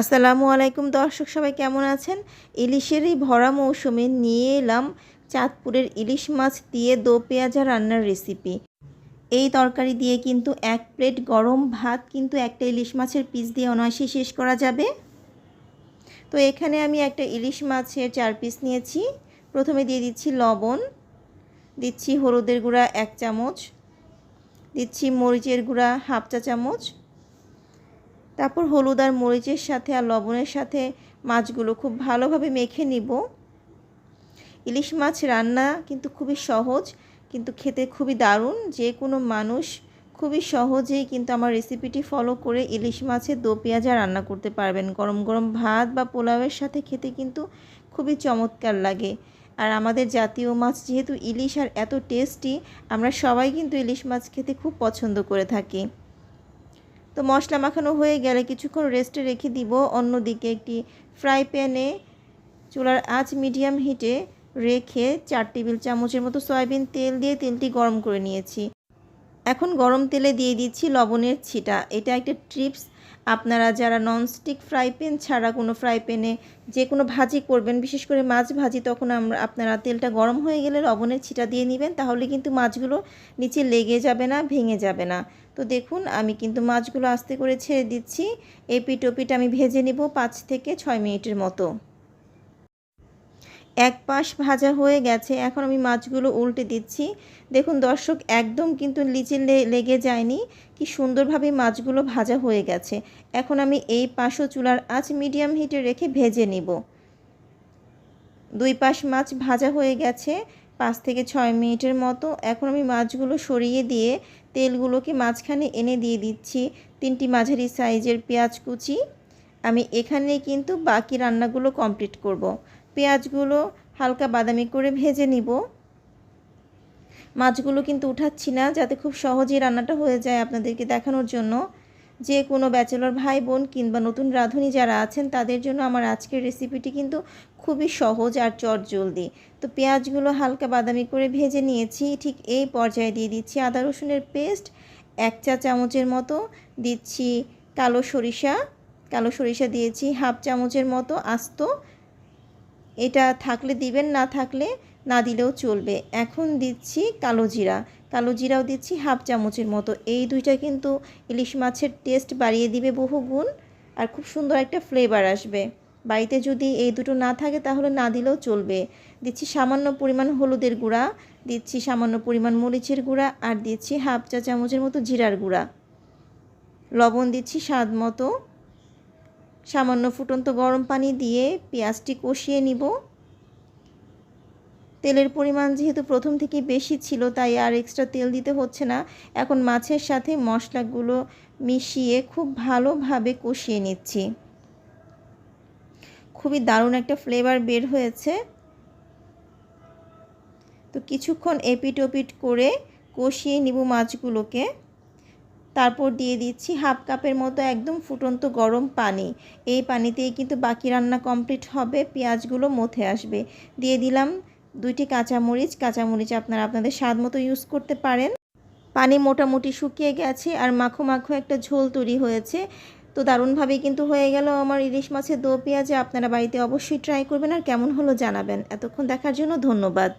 আসসালামু আলাইকুম দর্শক, সবাই কেমন আছেন? ইলিশের এই ভরা মৌসুমে নিয়ে এলাম চাঁদপুরের ইলিশ মাছ দিয়ে দো পেঁয়াজা রান্নার রেসিপি এই তরকারি দিয়ে কিন্তু এক প্লেট গরম ভাত কিন্তু একটা ইলিশ মাছের পিস দিয়ে অনায়াসে শেষ করা যাবে। তো এখানে আমি একটা ইলিশ মাছের চার পিস নিয়েছি। প্রথমে দিয়ে দিচ্ছি লবণ, দিচ্ছি হলুদের গুঁড়া এক চামচ, দিচ্ছি মরিচের গুঁড়া হাফ চা চামচ তারপর হলুদ আর মরিচের সাথে আর লবণের সাথে মাছগুলো খুব ভালোভাবে মেখে নিব। ইলিশ মাছ রান্না কিন্তু খুবই সহজ, কিন্তু খেতে খুবই দারুণ। যে কোনো মানুষ খুবই সহজেই কিন্তু আমার রেসিপিটি ফলো করে ইলিশ মাছের দো পেঁয়াজা রান্না করতে পারবেন। গরম গরম ভাত বা পোলাওয়ের সাথে খেতে কিন্তু খুবই চমৎকার লাগে। আর আমাদের জাতীয় মাছ যেহেতু ইলিশ আর এত টেস্টি আমরা সবাই কিন্তু ইলিশ মাছ খেতে খুব পছন্দ করে থাকি। তো মশলা মাখানো হয়ে গেলে কিছুক্ষণ রেস্টে রেখে দিব। অন্যদিকে একটি ফ্রাই প্যানে চুলার আঁচ মিডিয়াম হিটে রেখে চার টেবিল চামচের মতো সয়াবিন তেল দিয়ে তেলটি গরম করে নিয়েছি। এখন গরম তেলে দিয়ে দিচ্ছি লবণের ছিটা। এটা একটা ট্রিপস। আপনারা যারা ননস্টিক ফ্রাই প্যান ছাড়া কোনো ফ্রাই প্যানে যে কোনো ভাজি করবেন, বিশেষ করে মাছ ভাজি, তখন আমরা আপনারা তেলটা গরম হয়ে গেলে লবণের ছিটা দিয়ে নেবেন, তাহলে কিন্তু মাছগুলো নিচে লেগে যাবে না, ভেঙে যাবে না। তো দেখুন, আমি কিন্তু মাছগুলো আস্তে করে ছেড়ে দিচ্ছি। এপিট ওপিট আমি ভেজে নেব পাঁচ থেকে ছয় মিনিটের মতো। এক পাশ ভাজা হয়ে গেছে। এখন আমি মাছগুলো উল্টে দিচ্ছি। দেখুন দর্শক, একদম কিন্তু নিচে লেগে যায়নি। কি সুন্দরভাবে মাছগুলো ভাজা হয়ে গেছে। এখন আমি এই পাশও চুলার আঁচ মিডিয়াম হিটে রেখে ভেজে নিব। দুই পাশ মাছ ভাজা হয়ে গেছে, পাঁচ থেকে ছয় মিনিটের মতো। এখন আমি মাছগুলো সরিয়ে দিয়ে তেলগুলোকে মাঝখানে এনে দিয়ে দিচ্ছি। তিনটি মাঝারি সাইজের পেঁয়াজ কুচি। আমি এখানে কিন্তু বাকি রান্নাগুলো কমপ্লিট করব। পেঁয়াজগুলো হালকা বাদামি করে ভেজে নিব। মাছগুলো কিন্তু উঠাচ্ছি না, যাতে খুব সহজেই রান্নাটা হয়ে যায় আপনাদেরকে দেখানোর জন্য। যে কোনো ব্যাচেলর ভাই, বোন কিংবা নতুন রাঁধুনি যারা আছেন, তাদের জন্য আমার আজকের রেসিপিটি কিন্তু খুবই সহজ আর চট জলদি তো পেঁয়াজগুলো হালকা বাদামি করে ভেজে নিয়েছি, ঠিক এই পর্যায়ে দিয়ে দিচ্ছি আদা রসুনের পেস্ট, এক চা চামচের মতো দিচ্ছি কালো সরিষা। কালো সরিষা দিয়েছি হাফ চামচের মতো আস্ত এটা থাকলে দিবেন, না থাকলে না দিলেও চলবে। এখন দিচ্ছি কালো জিরা। কালো জিরাও দিচ্ছি হাফ চামচের মতো। এই দুইটা কিন্তু ইলিশ মাছের টেস্ট বাড়িয়ে দিবে বহু গুণ আর খুব সুন্দর একটা ফ্লেভার আসবে। বাড়িতে যদি এই দুটো না থাকে তাহলে না দিলেও চলবে। দিচ্ছি সামান্য পরিমাণ হলুদের গুঁড়া, দিচ্ছি সামান্য পরিমাণ মরিচের গুঁড়া আর দিচ্ছি হাফ চা চামচের মতো জিরার গুঁড়া। লবণ দিচ্ছি স্বাদ মতো। সামান্য ফুটন্ত গরম পানি দিয়ে পেঁয়াজটি কষিয়ে নিব। তেলের পরিমাণ যেহেতু প্রথম থেকে বেশি ছিল, তাই আর এক্সট্রা তেল দিতে হচ্ছে না। এখন মাছের সাথে মশলাগুলো মিশিয়ে খুব ভালোভাবে কষিয়ে নিচ্ছি। খুবই দারুণ একটা ফ্লেভার বের হয়েছে। তো কিছুক্ষণ এপিট ওপিট করে কষিয়ে নিব মাছগুলোকে। তারপর দিয়ে দিচ্ছি হাফ কাপের মতো একদম ফুটন্ত গরম পানি। এই পানিতেই কিন্তু বাকি রান্না কমপ্লিট হবে, পেঁয়াজগুলো মথে আসবে। দিয়ে দিলাম দুইটি কাঁচামরিচ। কাঁচামরিচ আপনারা আপনাদের স্বাদ মতো ইউজ করতে পারেন। পানি মোটামুটি শুকিয়ে গেছে আর মাখো মাখো একটা ঝোল তৈরি হয়েছে। তো দারুণভাবেই কিন্তু হয়ে গেল আমার ইলিশ মাছের দো পেঁয়াজে। আপনারা বাড়িতে অবশ্যই ট্রাই করবেন আর কেমন হলো জানাবেন। এতক্ষণ দেখার জন্য ধন্যবাদ।